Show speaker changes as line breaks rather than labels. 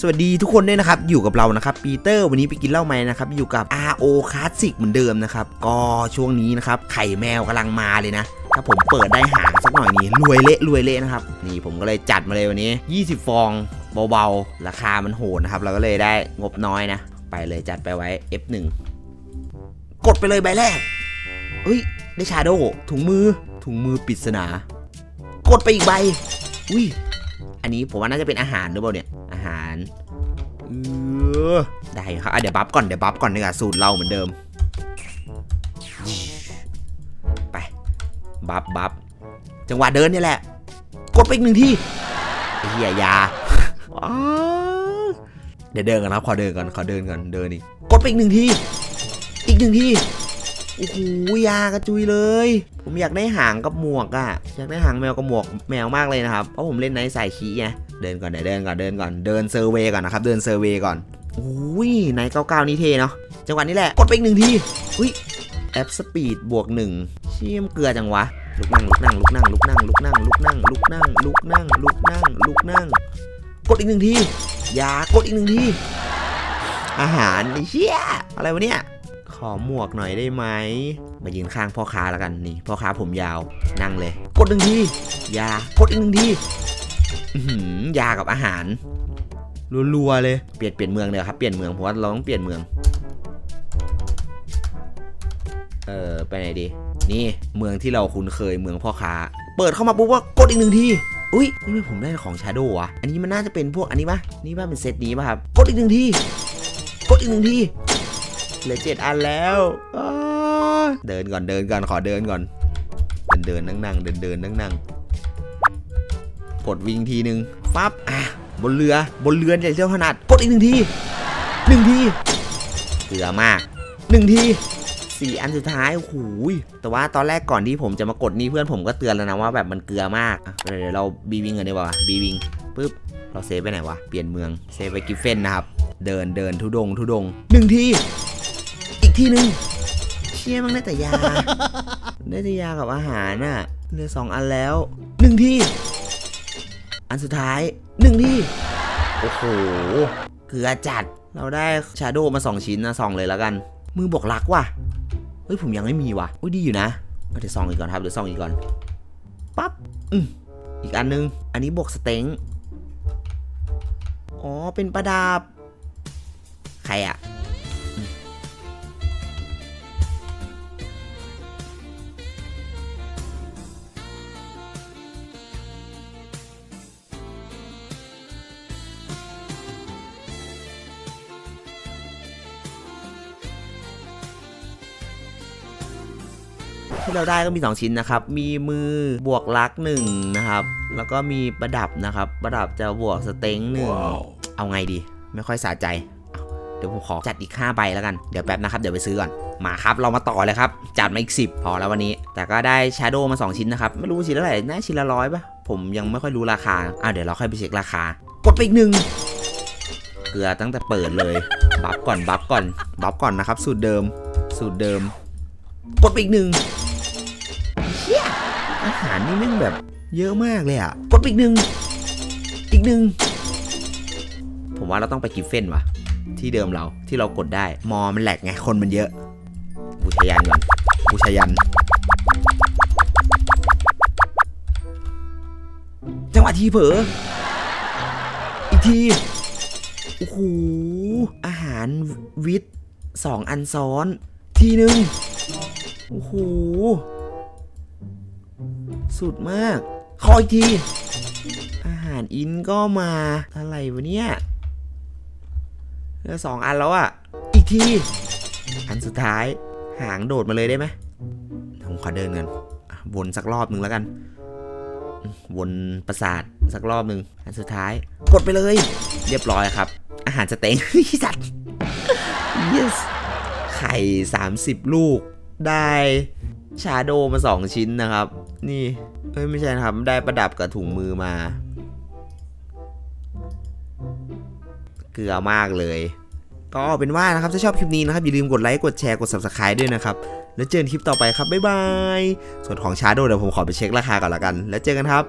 สวัสดีทุกคนด้วยนะครับ อยู่กับเรานะครับปีเตอร์วันนี้ไปกินเหล้าไหมนะครับอยู่กับ RO Classic เหมือนเดิมนะครับ ก็ช่วงนี้นะครับ ไข่แมวกำลังมาเลยนะ ถ้าผมเปิดได้หางสักหน่อยนี่รวยเละรวยเละนะครับ นี่ผมก็เลยจัดมาเลยวันนี้ 20 ฟองเบาๆ ราคามันโหดนะครับ เราก็เลยได้งบน้อยนะ ไปเลยจัดไปไว้ F1 กดไปเลยใบแรกเฮ้ยได้ชาโดถุงมือถุงมือปริศนากดไปอีกใบอุ้ยอันนี้ผมว่าน่าจะเป็นอาหารหรือเปล่าเนี่ย เออ ได้ครับอะเดี๋ยวบัฟก่อน เดี๋ยวบัฟก่อนดีกว่าสูตรเราเหมือนเดิม ไป บัฟบัฟจังหวะเดินนี่แหละ กดไปอีกหนึ่งทีไอ้เหี้ยอยาอ้าวเดี๋ยวเดินกันครับ ขอเดินก่อน ขอเดินก่อน เดินอีก กดไปอีกหนึ่งที อีกหนึ่งทีโอ้โหยากระจุยเลย ผมอยากได้หางกับหมวกอะอยากได้หางแมวกับหมวกแมวมากเลยนะครับ เพราะผมเล่นในสายขี้ไง เดินก่อนเดี๋ยวเดินก่อนเดินก่อนเดินเซอร์เวยก่อนนะครับเดินเซอร์เวยก่อนโอ้ยในเก้าเก้านี่เทเนาะจังหวะนี้แหละกดไปอีกหนึ่งทีอุ้ยแอปสปีดบวกหนึ่งเชี่ยมเกลือจังวะลุกนั่งลุกนั่งลุกนั่งลุกนั่งลุกนั่งลุกนั่งลุกนั่งลุกนั่งลุกนั่งลุกนั่งกดอีกหนึ่งทีอย่ากดอีกหนึ่งทีอาหารไอ้เชี่ยอะไรวะเนี่ยขอหมวกหน่อยได้ไหมมายืนข้างพ่อค้าแล้วกันนี่พ่อค้าผมยาวนั่งเลย กดหนึ่งทีอย่ากดอีกหนึ่งที ยากับอาหารรัวๆเลย เปลี่ยนเปลี่ยนเมืองเดี๋ยวครับ เปลี่ยนเมืองเพราะว่าเราต้องเปลี่ยนเมือง เออไปไหนดี นี่เมืองที่เราคุ้นเคยเมืองพ่อค้า เปิดเข้ามาปุ๊บว่ากดอีกหนึ่งที อุ้ยนี่ผมได้ของชาโดวะอันนี้มันน่าจะเป็นพวกอันนี้ปะนี่ป่ะเป็นเซตนี้ป่ะครับ กดอีกหนึ่งที กดอีกหนึ่งที เหลือเจ็ดอันแล้วอ้าเดินก่อนเดินก่อนขอเดินก่อน เดินเดินนั่งนั่งเดินเดินนั่งนั่ง กดวิ่งทีหนึ่งฟับอะบนเรือบนเรือใหญ่เท่าขนาดกดอีกหนึ่งทีหนึ่งทีเกลือมากหนึ่งทีสี่อันสุดท้ายโอ้โหยแต่ว่าตอนแรกก่อนที่ผมจะมากดนี่เพื่อนผมก็เตือนแล้วนะว่าแบบมันเกลือมากเดี๋ยวเราบีวิงกันดีกว่าบีวิงปุ๊บเราเซฟไปไหนวะเปลี่ยนเมืองเซฟไปกิฟเฟนนะครับเดินเดินทุดงทุดงหนึ่งทีอีกทีหนึ่งเชี่ยมันได้แต่ยาได้แต่ยากับอาหารน่ะเหลือสองอันแล้วหนึ่งที อันสุดท้ายหนึ่งทีโอ้โห เกลือจัด เราได้ชาโดมาสองชิ้นนะสองเลยแล้วกัน มือบอกรักว่ะ เฮ้ยผมยังไม่มีว่ะ อุ้ยดีอยู่นะเอาเดี๋ยวซองอีกก่อนครับ เดี๋ยวซองอีกก่อน ปั๊บ อืมอีกอันนึง อันนี้บวกสเต็ง อ๋อ เป็นประดับ ใครอะ ที่เราได้ก็มี 2 ชิ้นนะครับ มีมือบวกลักหนึ่งนะครับ แล้วก็มีประดับนะครับ ประดับจะบวกสเต็งหนึ่งเอาไงดี ไม่ค่อยสะใจเอาเดี๋ยวผมขอจัดอีก 5 ใบแล้วกัน เดี๋ยวแป๊บนะครับ เดี๋ยวไปซื้อก่อน มาครับ เรามาต่อเลยครับ จัดมาอีก 10 พอแล้ววันนี้ แต่ก็ได้ชาโดมา 2 ชิ้นนะครับ ไม่รู้ชิ้นละเท่าไหร่ น่าชิ้นละร้อยปะผมยังไม่ค่อยรู้ราคา อะเดี๋ยวเราค่อยไปเช็คราคา กดไปอีกหนึ่งเกลือตั้งแต่เปิดเลย บัฟก่อน บัฟก่อน บัฟก่อนนะครับ สูตรเดิม สูตรเดิม กดไปอีกหนึ่งเชี่ยอาหารนี่แม่งแบบเยอะมากเลยอะ กดไปอีกหนึ่งอีกหนึ่งผมว่าเราต้องไปกิฟเฟนว่ะที่เดิมเราที่เรากดได้ มอมันแหลกไง คนมันเยอะ บูชายันก่อนบูชายัน จังหวะทีเผลออีกที โอ้โห อาหารวิทย์สองอันซ้อน ทีหนึ่ง โอ้โห สุดมาก ขออีกที อาหารอินก็มาอะไรวะเนี่ยเหลือสองอันแล้วอะ่ะ อีกที อันสุดท้าย หางโดดมาเลยได้ไหมผมขอเดินกันวนสักรอบหนึ่งแล้วกัน วนประสาทสักรอบหนึ่งอันสุดท้าย กดไปเลย เรียบร้อยครับ อาหารสเต็งสัตว์ yes ไข่ 30 ลูก ได้ชาโดมา2ชิ้นนะครับ นี่เอ้ยไม่ใช่นะครับ ได้ประดับกับถุงมือมา เกลือมากเลย ก็เป็นว่านะครับ ถ้าชอบคลิปนี้นะครับ อย่าลืมกดไลค์กดแชร์กด subscribe ด้วยนะครับ แล้วเจอกันคลิปต่อไปครับ บ๊ายบาย ส่วนของชาโดเดี๋ยวผมขอไปเช็คราคาก่อนละกัน แล้วเจอกันครับ